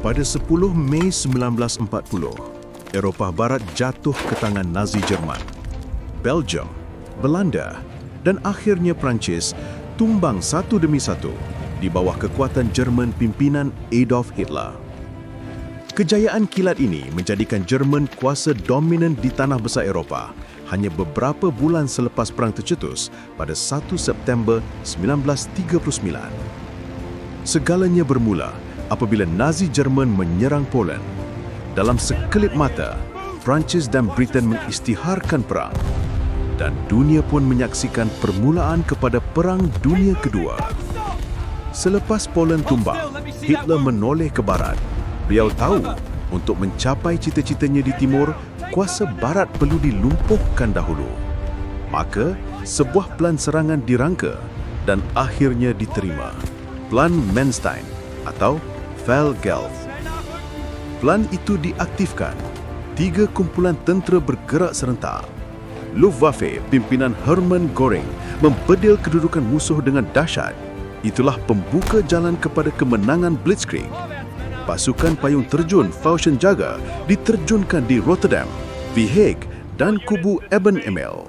Pada 10 Mei 1940, Eropah Barat jatuh ke tangan Nazi Jerman. Belgium, Belanda dan akhirnya Perancis tumbang satu demi satu di bawah kekuatan Jerman pimpinan Adolf Hitler. Kejayaan kilat ini menjadikan Jerman kuasa dominan di tanah besar Eropah hanya beberapa bulan selepas perang tercetus pada 1 September 1939. Segalanya bermula apabila Nazi Jerman menyerang Poland. Dalam sekelip mata, Perancis dan Britain mengisytiharkan perang dan dunia pun menyaksikan permulaan kepada Perang Dunia Kedua. Selepas Poland tumbang, Hitler menoleh ke barat. Beliau tahu untuk mencapai cita-citanya di timur, kuasa barat perlu dilumpuhkan dahulu. Maka, sebuah plan serangan dirangka dan akhirnya diterima. Plan Manstein atau Velgelf. Plan itu diaktifkan. Tiga kumpulan tentera bergerak serentak. Luftwaffe pimpinan Hermann Göring membedil kedudukan musuh dengan dahsyat. Itulah pembuka jalan kepada kemenangan Blitzkrieg. Pasukan payung terjun Fauschenjäger diterjunkan di Rotterdam, The Hague dan kubu Eben Emil.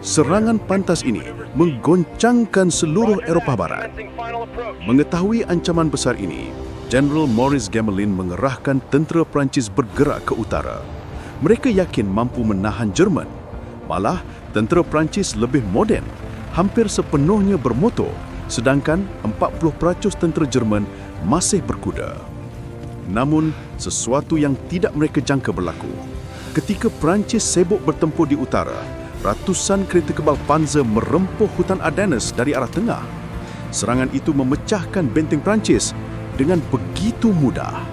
Serangan pantas ini menggoncangkan seluruh Eropah Barat. Mengetahui ancaman besar ini, General Maurice Gamelin mengerahkan tentera Perancis bergerak ke utara. Mereka yakin mampu menahan Jerman. Malah, tentera Perancis lebih moden, hampir sepenuhnya bermotor, sedangkan 40% tentera Jerman masih berkuda. Namun, sesuatu yang tidak mereka jangka berlaku. Ketika Perancis sibuk bertempur di utara, ratusan kereta kebal panzer merempuh hutan Ardennes dari arah tengah. Serangan itu memecahkan benteng Perancis dengan begitu mudah.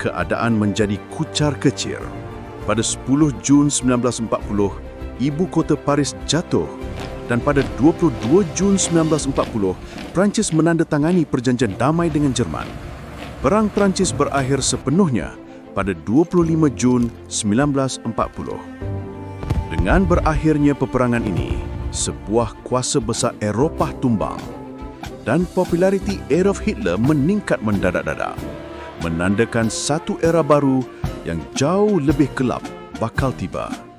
Keadaan menjadi kucar kecir. Pada 10 Jun 1940, ibu kota Paris jatuh dan pada 22 Jun 1940, Perancis menandatangani perjanjian damai dengan Jerman. Perang Perancis berakhir sepenuhnya pada 25 Jun 1940. Dengan berakhirnya peperangan ini, sebuah kuasa besar Eropah tumbang dan populariti Adolf Hitler meningkat mendadak-dadak, menandakan satu era baru yang jauh lebih gelap bakal tiba.